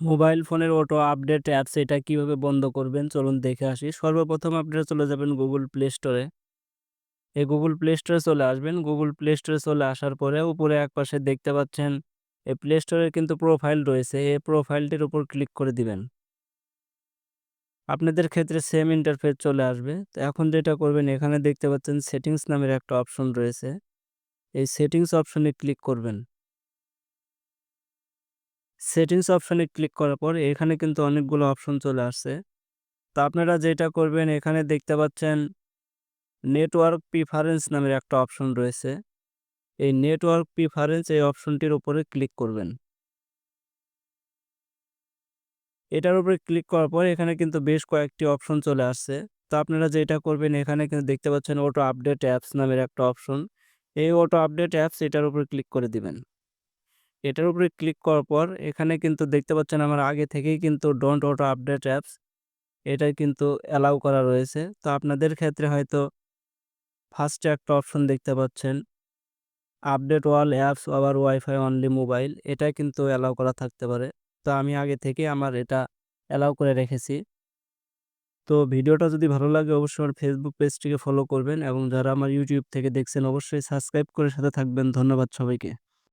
Mobile ফোনের auto update apps এটা কীভাবে বন্ধ করবেন? চলুন দেখে আসি। সর্বপ্রথম আপনারা চলে যাবেন গুগল প্লে স্টোরে এই গুগল প্লে স্টোরে চলে আসবেন। গুগল প্লে স্টোরে চলে আসার পরে উপরে এক পাশে দেখতে পাচ্ছেন, এই প্লে স্টোরে কিন্তু প্রোফাইল রয়েছে। এই প্রোফাইলটির উপর ক্লিক করে দিবেন। আপনাদের ক্ষেত্রে সেম ইন্টারফেস চলে আসবে। তো এখন যেটা করবেন, এখানে দেখতে পাচ্ছেন সেটিংস নামের একটা অপশন রয়েছে। এই সেটিংস অপশনে ক্লিক করবেন। সেটিংস অপশনে ক্লিক করার পর এখানে কিন্তু অনেকগুলো অপশন চলে আসছে। তো আপনারা যেটা করবেন, এখানে দেখতে পাচ্ছেন নেটওয়ার্ক প্রিফারেন্স নামের একটা অপশন রয়েছে। এই নেটওয়ার্ক প্রিফারেন্স এই অপশনটির উপরে ক্লিক করবেন। এটার উপরে ক্লিক করার পর এখানে কিন্তু বেশ কয়েকটি অপশন চলে আসছে। তো আপনারা যেটা করবেন, এখানে কিন্তু দেখতে পাচ্ছেন অটো আপডেট অ্যাপস নামের একটা অপশন এই অটো আপডেট অ্যাপস এটার উপরে ক্লিক করে দিবেন। এটার উপরে ক্লিক করার পর এখানে কিন্তু দেখতে পাচ্ছেন আমার আগে থেকেই কিন্তু ডোন্ট অটো আপডেট অ্যাপস এটা কিন্তু অ্যালাউ করা রয়েছে। তো আপনাদের ক্ষেত্রে হয়তো ফার্স্টে একটা অপশন দেখতে পাচ্ছেন। আপডেট ওয়াল অ্যাপস আবার ওয়াইফাই অনলি মোবাইল এটা কিন্তু অ্যালাউ করা থাকতে পারে। তো আমি আগে থেকে আমার এটা অ্যালাউ করে রেখেছি। তো ভিডিওটা যদি ভালো লাগে অবশ্যই আমার ফেসবুক পেজটিকে ফলো করবেন এবং যারা আমার ইউটিউব থেকে দেখছেন অবশ্যই সাবস্ক্রাইব করে সাথে থাকবেন। ধন্যবাদ সবাইকে।